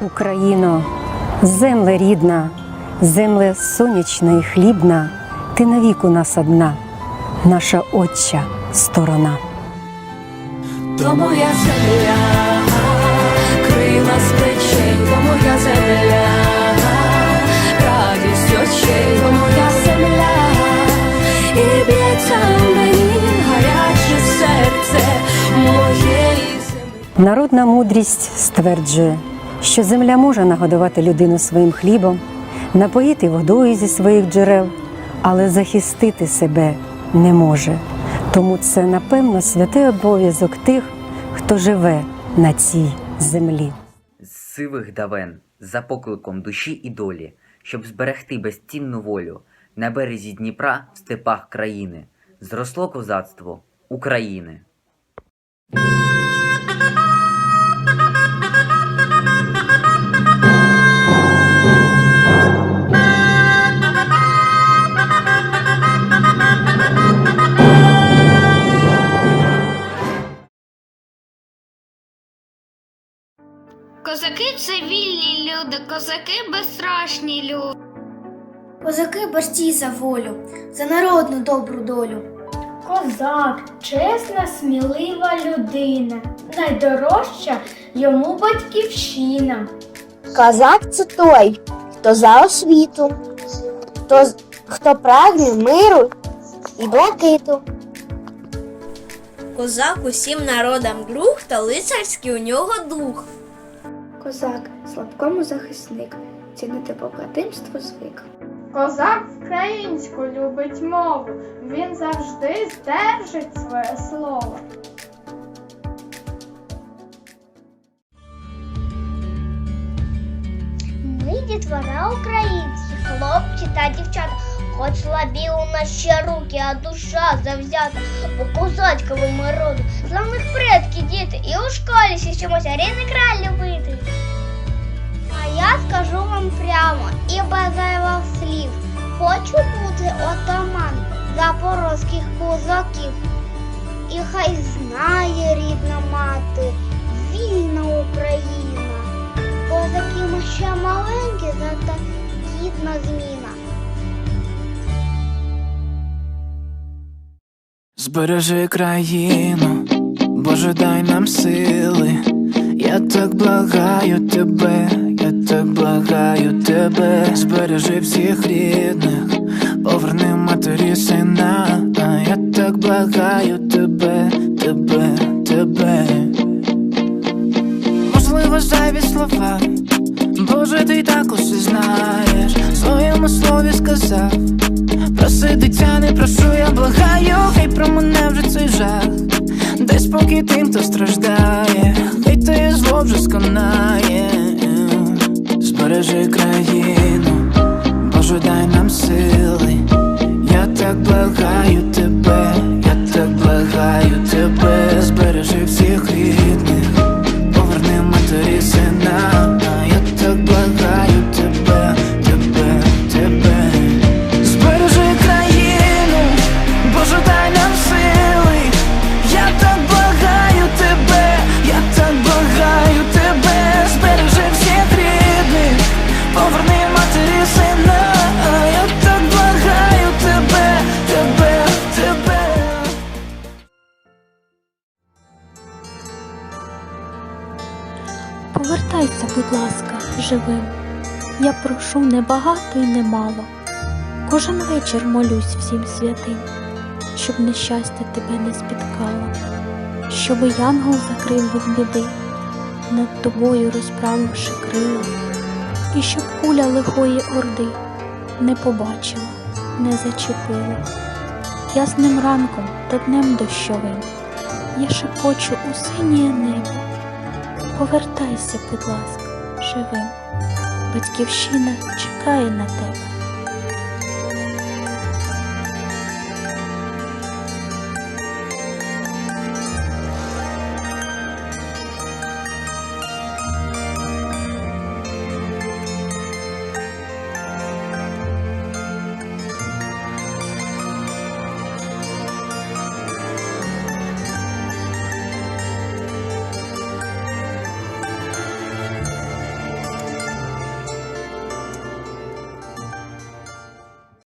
Україно, земле рідна, земле сонячна і хлібна, ти навік у нас одна, наша отча сторона. То моя земля, крила з плечей, то моя земля, радість очей, то моя земля, і б'ється мені гаряче серце моєї землі. Народна мудрість стверджує, що земля може нагодувати людину своїм хлібом, напоїти водою зі своїх джерел, але захистити себе не може. Тому це, напевно, святий обов'язок тих, хто живе на цій землі. з сивих давен за покликом душі і долі, щоб зберегти безцінну волю на березі Дніпра в степах країни, зросло козацтво України. Козаки це вільні люди, козаки безстрашні люди. Козаки борці за волю, за народну добру долю. Козак, чесна, смілива людина, найдорожча йому батьківщина. Козак це той, хто за освіту, хто, хто прагне миру і блакиту. Козак усім народам друг та лицарський у нього дух. Козак слабкому захисник, цінити побратимство звик. Козак українську любить мову, він завжди здержить своє слово. Ми дітвора українські, хлопці та дівчата. Хоч слабі у нас ще руки, а душа завзята, по козацькому роду, славних предків діти, і у школі чомусь рідний край любити. А я скажу вам прямо і без зайвих слів. Хочу бути отаман запорозьких козаків. І хай знає рідна мати, вільна Україна. Козаки ми ще маленькі, зате гідна зміна. Збережи країну, Боже, дай нам сили. Я так благаю тебе, я так благаю тебе, збережи всіх рідних, поверни матері сина. А Я так благаю тебе, тебе, тебе. Можливо, зайві слова. Боже, ти так усе знаєш, в своєму слові сказав. Проси дитя, не прошу, я благаю, хай про мене вже цей жах. Дай спокій тим, хто страждає, хай те зло вже сконає. Збережи країну, Боже, дай нам сили. Я так благаю будь ласка, живим. Я прошу не багато і не мало. Кожен вечір молюсь всім святим, щоб нещастя тебе не спіткало, щоб янгол закрив від біди, над тобою розправивши крила, і щоб куля лихої орди не побачила, не зачепила. Ясним ранком та днем дощовим я шепочу у синє небо. Повертайся, будь ласка, живим. Батьківщина чекає на тебе.